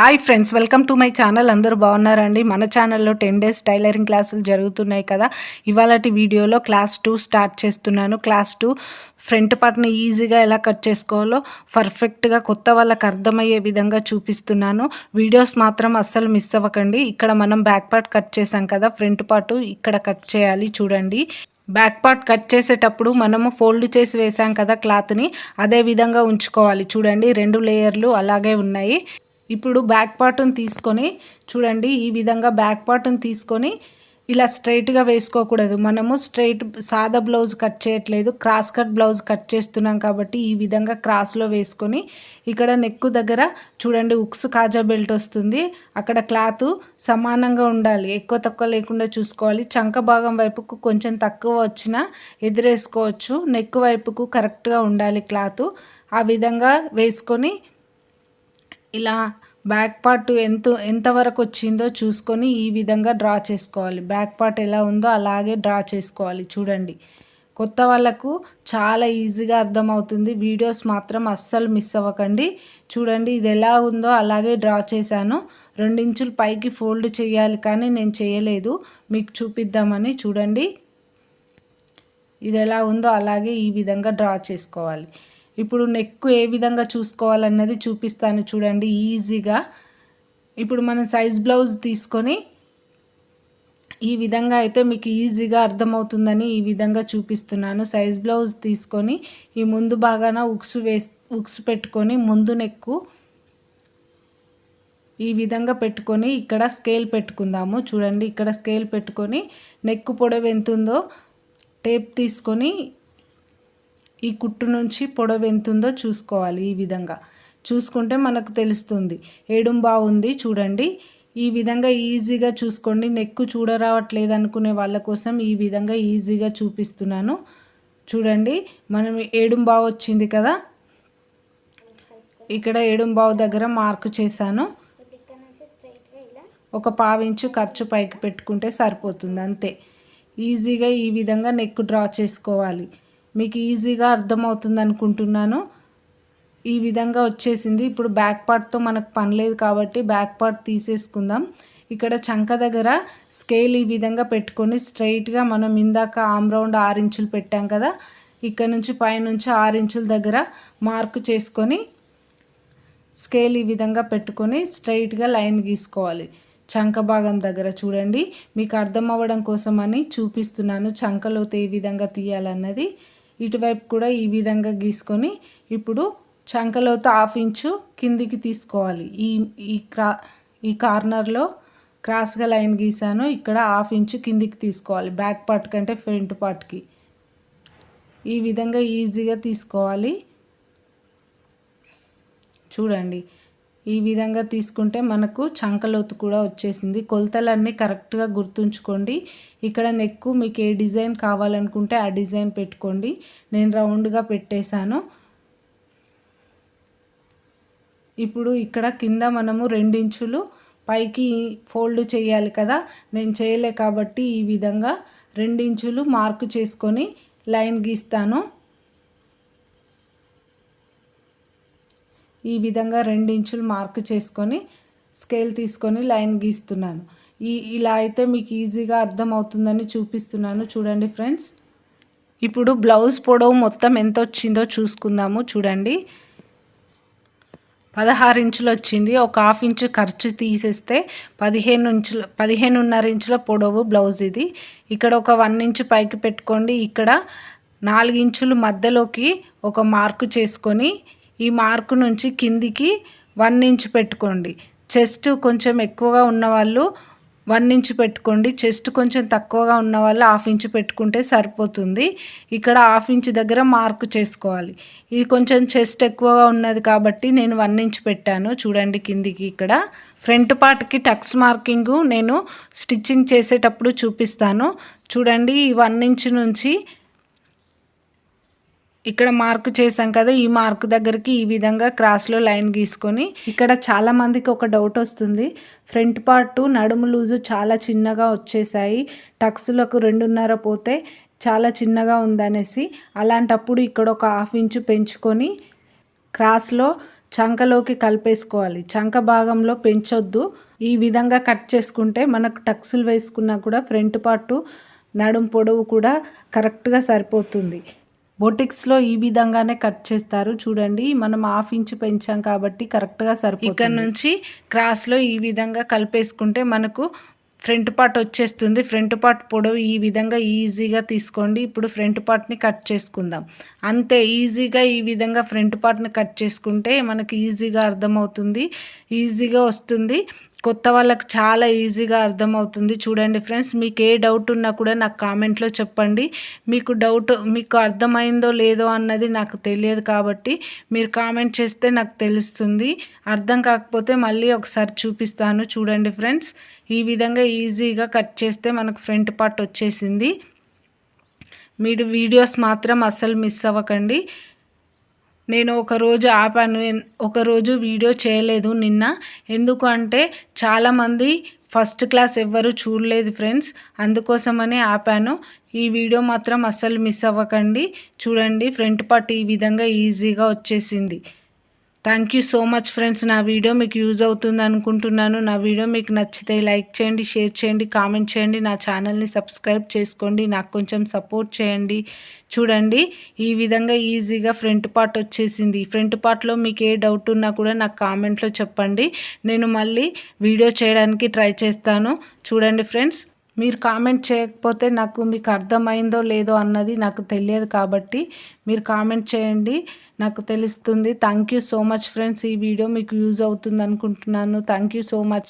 Hi friends welcome to my channel. అందరూ బాగున్నారండి? మన ఛానల్లో టెన్ డేస్ టైలరింగ్ క్లాసులు జరుగుతున్నాయి కదా. ఇవాళటి వీడియోలో క్లాస్ టూ స్టార్ట్ చేస్తున్నాను. క్లాస్ టూ ఫ్రంట్ పార్ట్ని ఈజీగా ఎలా కట్ చేసుకోవాలో పర్ఫెక్ట్గా కొత్త వాళ్ళకి అర్థమయ్యే విధంగా చూపిస్తున్నాను. వీడియోస్ మాత్రం అస్సలు మిస్ అవ్వకండి. ఇక్కడ మనం బ్యాక్ పార్ట్ కట్ చేసాం కదా. ఫ్రంట్ పార్ట్ ఇక్కడ కట్ చేయాలి చూడండి. బ్యాక్ పార్ట్ కట్ చేసేటప్పుడు మనము ఫోల్డ్ చేసి వేసాం కదా క్లాత్ని అదే విధంగా ఉంచుకోవాలి. చూడండి రెండు లేయర్లు అలాగే ఉన్నాయి. ఇప్పుడు బ్యాక్ పార్ట్ని తీసుకొని చూడండి ఈ విధంగా బ్యాక్ పార్ట్ని తీసుకొని ఇలా స్ట్రైట్గా వేసుకోకూడదు. మనము స్ట్రైట్ సాదా బ్లౌజ్ కట్ చేయట్లేదు. క్రాస్ కట్ బ్లౌజ్ కట్ చేస్తున్నాం కాబట్టి ఈ విధంగా క్రాస్లో వేసుకొని ఇక్కడ నెక్కు దగ్గర చూడండి ఉక్స్ కాజా బెల్ట్ వస్తుంది. అక్కడ క్లాత్ సమానంగా ఉండాలి. ఎక్కువ తక్కువ లేకుండా చూసుకోవాలి. చంక భాగం వైపుకు కొంచెం తక్కువ వచ్చినా ఎదురేసుకోవచ్చు. నెక్ వైపుకు కరెక్ట్గా ఉండాలి క్లాత్ ఆ విధంగా వేసుకొని ఇలా బ్యాక్ పార్ట్ ఎంత ఎంతవరకు వచ్చిందో చూసుకొని ఈ విధంగా డ్రా చేసుకోవాలి. బ్యాక్ పార్ట్ ఎలా ఉందో అలాగే డ్రా చేసుకోవాలి. చూడండి. కొత్త వాళ్ళకు చాలా ఈజీగా అర్థమవుతుంది. వీడియోస్ మాత్రం అస్సలు మిస్ అవ్వకండి. చూడండి ఇది ఎలా ఉందో అలాగే డ్రా చేశాను. రెండించులు పైకి ఫోల్డ్ చేయాలి కానీ నేను చేయలేదు. మీకు చూపిద్దామని చూడండి. ఇది ఎలా ఉందో అలాగే ఈ విధంగా డ్రా చేసుకోవాలి. ఇప్పుడు నెక్ ఏ విధంగా చూసుకోవాలన్నది చూపిస్తాను చూడండి ఈజీగా. ఇప్పుడు మనం సైజ్ బ్లౌజ్ తీసుకొని ఈ విధంగా అయితే మీకు ఈజీగా అర్థమవుతుందని ఈ విధంగా చూపిస్తున్నాను. సైజ్ బ్లౌజ్ తీసుకొని ఈ ముందు బాగాన ఉక్స్ వేసి ఉక్స్ పెట్టుకొని ముందు నెక్కు ఈ విధంగా పెట్టుకొని ఇక్కడ స్కేల్ పెట్టుకుందాము. చూడండి ఇక్కడ స్కేల్ పెట్టుకొని నెక్ పొడవు ఎంత ఉందో టేప్ తీసుకొని ఈ కుట్టు నుంచి పొడవు ఎంత ఉందో చూసుకోవాలి ఈ విధంగా. చూసుకుంటే మనకు తెలుస్తుంది. ఏడుం బాగుంది చూడండి. ఈ విధంగా ఈజీగా చూసుకోండి. నెక్కు చూడరావట్లేదు అనుకునే వాళ్ళ కోసం ఈ విధంగా ఈజీగా చూపిస్తున్నాను. చూడండి. మనం ఏడుం బావు వచ్చింది కదా? ఇక్కడ ఏడుం బావు దగ్గర మార్కు చేశాను. ఒక పావించు ఖర్చు పైకి పెట్టుకుంటే సరిపోతుంది. అంతే. ఈజీగా ఈ విధంగా నెక్ డ్రా చేసుకోవాలి. మీకు ఈజీగా అర్థమవుతుంది అనుకుంటున్నాను ఈ విధంగా వచ్చేసింది. ఇప్పుడు బ్యాక్ పార్ట్తో మనకు పని లేదు కాబట్టి బ్యాక్ పార్ట్ తీసేసుకుందాం. ఇక్కడ చంక దగ్గర స్కేల్ ఈ విధంగా పెట్టుకొని స్ట్రైట్గా మనం ఇందాక ఆమ్ రౌండ్ ఆరు ఇంచులు పెట్టాం కదా ఇక్కడ నుంచి పైనుంచి ఆరు ఇంచుల దగ్గర మార్కు చేసుకొని స్కేల్ ఈ విధంగా పెట్టుకొని స్ట్రైట్గా లైన్ గీసుకోవాలి. చంక భాగం దగ్గర చూడండి. మీకు అర్థం అవ్వడం కోసమని చూపిస్తున్నాను చంకలోతే ఏ విధంగా తీయాలన్నది. ఇటువైపు కూడా ఈ విధంగా గీసుకొని ఇప్పుడు చంకలోతో హాఫ్ ఇంచు కిందికి తీసుకోవాలి. ఈ ఈ క్రా ఈ కార్నర్లో క్రాస్గా లైన్ గీసాను. ఇక్కడ హాఫ్ ఇంచు కిందికి తీసుకోవాలి. బ్యాక్ పార్ట్ కంటే ఫ్రంట్ పార్ట్కి. ఈ విధంగా ఈజీగా తీసుకోవాలి. చూడండి. ఈ విధంగా తీసుకుంటే మనకు చంకలోతు కూడా వచ్చేసింది. కొలతలన్నీ కరెక్ట్గా గుర్తుంచుకోండి. ఇక్కడ నెక్కు మీకు ఏ డిజైన్ కావాలనుకుంటే ఆ డిజైన్ పెట్టుకోండి. నేను రౌండ్గా పెట్టేశాను. ఇప్పుడు ఇక్కడ కింద మనము రెండించులు పైకి ఫోల్డ్ చేయాలి కదా. నేను చేయలే కాబట్టి ఈ విధంగా రెండించులు మార్కు చేసుకొని లైన్ గీస్తాను. ఈ విధంగా ఇంచులు మార్క్ చేసుకొని స్కేల్ తీసుకొని లైన్ గీస్తున్నాను. ఈ ఇలా అయితే మీకు ఈజీగా అర్థమవుతుందని చూపిస్తున్నాను. చూడండి ఫ్రెండ్స్. ఇప్పుడు బ్లౌజ్ పొడవు మొత్తం ఎంత వచ్చిందో చూసుకుందాము. చూడండి. పదహారు ఇంచులు వచ్చింది. ఒక హాఫ్ ఇంచు ఖర్చు తీసేస్తే పదిహేను ఇంచుల పదిహేనున్నర ఇంచుల పొడవు బ్లౌజ్ ఇది. ఇక్కడ ఒక వన్ ఇంచు పైకి పెట్టుకోండి. ఇక్కడ నాలుగు ఇంచులు మధ్యలోకి ఒక మార్కు చేసుకొని ఈ మార్కు నుంచి కిందికి వన్ ఇంచ్ పెట్టుకోండి. చెస్ట్ కొంచెం ఎక్కువగా ఉన్నవాళ్ళు వన్ ఇంచ్ పెట్టుకోండి. చెస్ట్ కొంచెం తక్కువగా ఉన్న వాళ్ళు హాఫ్ ఇంచ్ పెట్టుకుంటే సరిపోతుంది. ఇక్కడ హాఫ్ ఇంచ్ దగ్గర మార్కు చేసుకోవాలి. ఇది కొంచెం చెస్ట్ ఎక్కువగా ఉన్నది కాబట్టి నేను వన్ ఇంచ్ పెట్టాను. చూడండి కిందికి ఇక్కడ. ఫ్రంట్ పార్ట్కి టక్స్ మార్కింగ్ నేను స్టిచ్చింగ్ చేసేటప్పుడు చూపిస్తాను. చూడండి ఈ వన్ ఇంచ్ నుంచి ఇక్కడ మార్క్ చేసాం కదా ఈ మార్క్ దగ్గరికి ఈ విధంగా క్రాస్లో లైన్ గీసుకొని. ఇక్కడ చాలా మందికి ఒక డౌట్ వస్తుంది. ఫ్రంట్ పార్ట్ నడుము లూజు చాలా చిన్నగా వచ్చేసాయి. టక్స్లకు రెండున్నర పోతే చాలా చిన్నగా ఉందనేసి అలాంటప్పుడు ఇక్కడ ఒక హాఫ్ ఇంచు పెంచుకొని క్రాస్లో చంకలోకి కలిపేసుకోవాలి. చంక భాగంలో పెంచొద్దు. ఈ విధంగా కట్ చేసుకుంటే మనకు టక్సులు వేసుకున్నా కూడా ఫ్రంట్ పార్టు నడుం పొడవు కూడా కరెక్ట్గా సరిపోతుంది. బొటిక్స్లో ఈ విధంగానే కట్ చేస్తారు. చూడండి మనం హాఫ్ ఇంచ్ పెంచాం కాబట్టి కరెక్ట్గా సరిపోతుంది. ఇక్కడ నుంచి క్రాస్లో ఈ విధంగా కలిపేసుకుంటే మనకు ఫ్రంట్ పార్ట్ వచ్చేస్తుంది. ఫ్రంట్ పార్ట్ పొడవు ఈ విధంగా ఈజీగా తీసుకోండి. ఇప్పుడు ఫ్రంట్ పార్ట్ని కట్ చేసుకుందాం. అంతే ఈజీగా ఈ విధంగా ఫ్రంట్ పార్ట్ని కట్ చేసుకుంటే మనకు ఈజీగా అర్థమవుతుంది. ఈజీగా వస్తుంది. కొత్త వాళ్ళకి చాలా ఈజీగా అర్థమవుతుంది. చూడండి ఫ్రెండ్స్ మీకు ఏ డౌట్ ఉన్నా కూడా నాకు కామెంట్లో చెప్పండి. మీకు డౌట్ మీకు అర్థమైందో లేదో అన్నది నాకు తెలియదు కాబట్టి మీరు కామెంట్ చేస్తే నాకు తెలుస్తుంది. అర్థం కాకపోతే మళ్ళీ ఒకసారి చూపిస్తాను. చూడండి ఫ్రెండ్స్ ఈ విధంగా ఈజీగా కట్ చేస్తే మనకు ఫ్రంట్ పార్ట్ వచ్చేసింది. మీరు వీడియోస్ మాత్రం అస్సలు మిస్ అవ్వకండి. నేను ఒకరోజు ఆపాను. ఒకరోజు వీడియో చేయలేదు నిన్న. ఎందుకు అంటే చాలామంది ఫస్ట్ క్లాస్ ఎవ్వరు చూడలేదు ఫ్రెండ్స్. అందుకోసమనే ఆపాను. ఈ వీడియో మాత్రం అస్సలు మిస్ అవ్వకండి. చూడండి ఫ్రంట్ పార్ట్ ఈ విధంగా ఈజీగా వచ్చేసింది. Thank you so much friends నా వీడియో మీకు యూజ్ అవుతుంది అనుకుంటున్నాను. నా వీడియో మీకు నచ్చితే లైక్ చేయండి షేర్ చేయండి కామెంట్ చేయండి. నా ఛానల్ని సబ్స్క్రైబ్ చేసుకోండి. నాకు కొంచెం సపోర్ట్ చేయండి. చూడండి ఈ విధంగా ఈజీగా ఫ్రంట్ పార్ట్ వచ్చేసింది. ఫ్రంట్ పార్ట్లో మీకు ఏ డౌట్ ఉన్నా కూడా నాకు కామెంట్లో చెప్పండి. నేను మళ్ళీ వీడియో చేయడానికి ట్రై చేస్తాను. చూడండి ఫ్రెండ్స్ మీరు కామెంట్ చేయకపోతే నాకు మీకు అర్థమైందో లేదో అన్నది నాకు తెలియదు కాబట్టి మీరు కామెంట్ చేయండి. నాకు తెలుస్తుంది. Thank you so much friends ఈ వీడియో మీకు యూజ్ అవుతుంది అనుకుంటున్నాను. Thank you so much